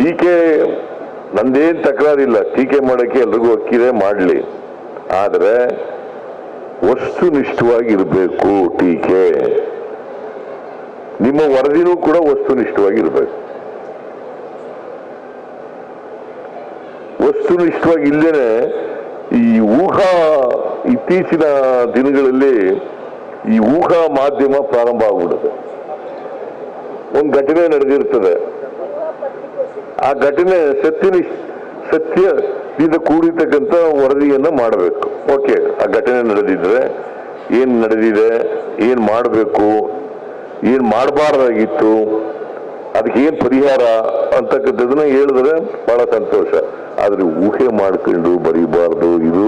ಟೀಕೆ, ನಂದೇನು ತಕರಾರಿಲ್ಲ. ಟೀಕೆ ಮಾಡೋಕ್ಕೆ ಎಲ್ರಿಗೂ ಹಕ್ಕಿದೆ ಮಾಡಲಿ. ಆದರೆ ವಸ್ತುನಿಷ್ಠವಾಗಿರಬೇಕು ಟೀಕೆ. ನಿಮ್ಮ ವರದಿನೂ ಕೂಡ ವಸ್ತುನಿಷ್ಠವಾಗಿರ್ಬೇಕು ವಸ್ತುನಿಷ್ಠವಾಗಿ ಇಲ್ಲದೇನೆ ಈ ಊಹಾ ಇತ್ತೀಚಿನ ದಿನಗಳಲ್ಲಿ ಈ ಊಹಾ ಮಾಧ್ಯಮ ಪ್ರಾರಂಭ ಆಗ್ಬಿಡುತ್ತೆ. ಒಂದು ಘಟನೆ ನಡೆದಿರ್ತದೆ. ಆ ಘಟನೆ ಸತ್ಯ ಸತ್ಯದಿಂದ ಕೂಡಿರ್ತಕ್ಕಂಥ ವರದಿಯನ್ನ ಮಾಡಬೇಕು. ಓಕೆ, ಆ ಘಟನೆ ನಡೆದಿದ್ರೆ ಏನು ನಡೆದಿದೆ, ಏನು ಮಾಡಬೇಕು, ಏನು ಮಾಡಬಾರ್ದಾಗಿತ್ತು, ಅದಕ್ಕೆ ಏನ್ ಪರಿಹಾರ ಅಂತಕ್ಕಂಥದ್ದನ್ನ ಹೇಳಿದ್ರೆ ಬಹಳ ಸಂತೋಷ. ಆದರೆ ಊಹೆ ಮಾಡ್ಕೊಂಡು ಬರೀಬಾರ್ದು, ಇದು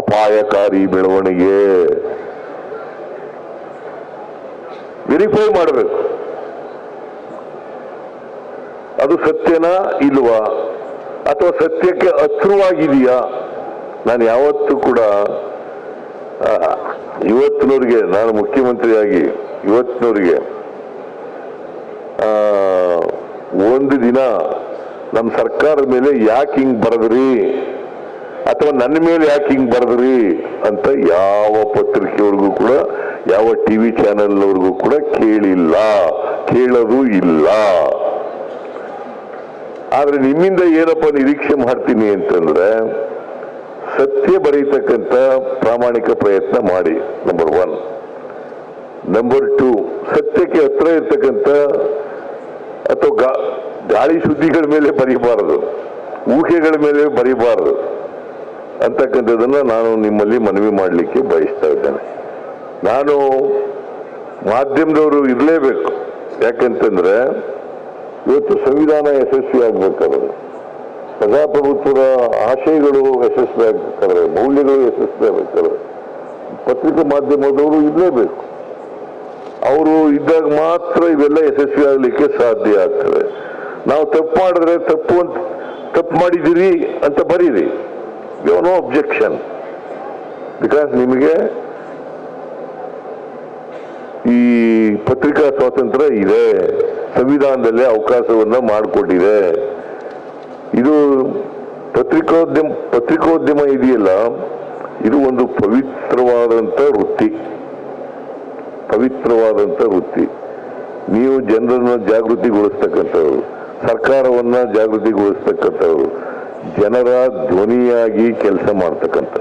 ಅಪಾಯಕಾರಿ ಬೆಳವಣಿಗೆ. ವೆರಿಫೈ ಮಾಡಬೇಕು. ಅದು ಸತ್ಯನಾ ಇಲ್ವಾ? ಅಥವಾ ಸತ್ಯಕ್ಕೆ ಹತ್ರವಾಗಿದೆಯಾ? ನಾನು ಯಾವತ್ತೂ ಕೂಡ ಇವತ್ತಿನವ್ರಿಗೆ, ನಾನು ಮುಖ್ಯಮಂತ್ರಿಯಾಗಿ ಇವತ್ತಿನವ್ರಿಗೆ ಒಂದು ದಿನ ನಮ್ಮ ಸರ್ಕಾರದ ಮೇಲೆ ಯಾಕೆ ಹಿಂಗ್ ಬರೆದ್ರಿ? ಅಥವಾ ನನ್ನ ಮೇಲೆ ಯಾಕೆ ಹಿಂಗ್ ಬರೆದ್ರಿ? ಅಂತ ಯಾವ ಪತ್ರಿಕೆಯವ್ರಿಗೂ ಕೂಡ, ಯಾವ ಟಿವಿ ಚಾನೆಲ್ನವ್ರಿಗೂ ಕೂಡ ಕೇಳಿಲ್ಲ. ಕೇಳೋದು ಇಲ್ಲ. ಆದ್ರೆ ನಿಮ್ಮಿಂದ ಏನಪ್ಪ ನಿರೀಕ್ಷೆ ಮಾಡ್ತೀನಿ ಅಂತಂದ್ರೆ ಸತ್ಯ ಬರೀತಕ್ಕಂಥ ಪ್ರಾಮಾಣಿಕ ಪ್ರಯತ್ನ ಮಾಡಿ ನಂಬರ್ ಒನ್ ನಂಬರ್ ಟೂ ಸತ್ಯಕ್ಕೆ ಹತ್ರ ಇರ್ತಕ್ಕಂಥ ಅಥವಾ ಗಾಳಿ ಸುದ್ದಿಗಳ ಮೇಲೆ ಬರೀಬಾರದು, ಊಹೆಗಳ ಮೇಲೆ ಬರೀಬಾರದು ಅಂತಕ್ಕಂಥದ್ದನ್ನ ನಾನು ನಿಮ್ಮಲ್ಲಿ ಮನವಿ ಮಾಡಲಿಕ್ಕೆ ಬಯಸ್ತಾ ಇದ್ದೇನೆ. ನಾನು ಮಾಧ್ಯಮದವರು ಇರಲೇಬೇಕು. ಯಾಕಂತಂದ್ರೆ ಇವತ್ತು ಸಂವಿಧಾನ ಯಶಸ್ವಿ ಆಗ್ಬೇಕಾದ್ರೆ ಪ್ರಜಾಪ್ರಭುತ್ವದ ಆಶಯಗಳು ಯಶಸ್ವಿ ಆಗ್ಬೇಕಾದ್ರೆ ಮೌಲ್ಯಗಳು ಯಶಸ್ವಿ ಆಗ್ಬೇಕಾದ್ರೆ ಪತ್ರಿಕಾ ಮಾಧ್ಯಮದವರು ಇರಲೇಬೇಕು. ಅವರು ಇದ್ದಾಗ ಮಾತ್ರ ಇವೆಲ್ಲ ಯಶಸ್ವಿ ಆಗಲಿಕ್ಕೆ ಸಾಧ್ಯ ಆಗ್ತದೆ. ನಾವು ತಪ್ಪು ಮಾಡಿದ್ರೆ ತಪ್ಪು ಅಂತ, ತಪ್ಪು ಮಾಡಿದ್ದೀರಿ ಅಂತ ಬರೀರಿ. ಯೋ ನೋ ಅಬ್ಜೆಕ್ಷನ್ ಬಿಕಾಸ್ ನಿಮಗೆ ಈ ಪತ್ರಿಕಾ ಸ್ವಾತಂತ್ರ್ಯ ಇದೆ. ಸಂವಿಧಾನದಲ್ಲೇ ಅವಕಾಶವನ್ನ ಮಾಡಿಕೊಟ್ಟಿದೆ. ಇದು ಪತ್ರಿಕೋದ್ಯಮ ಪತ್ರಿಕೋದ್ಯಮ ಇದೆಯಲ್ಲ, ಇದು ಒಂದು ಪವಿತ್ರವಾದಂತ ವೃತ್ತಿ. ಪವಿತ್ರವಾದಂತ ವೃತ್ತಿ. ನೀವು ಜನರನ್ನು ಜಾಗೃತಿಗೊಳಿಸ್ತಕ್ಕಂಥವ್ರು, ಸರ್ಕಾರವನ್ನ ಜಾಗೃತಿಗೊಳಿಸ್ತಕ್ಕಂಥವ್ರು, ಜನರ ಧ್ವನಿಯಾಗಿ ಕೆಲಸ ಮಾಡ್ತಕ್ಕಂಥವ್ರು.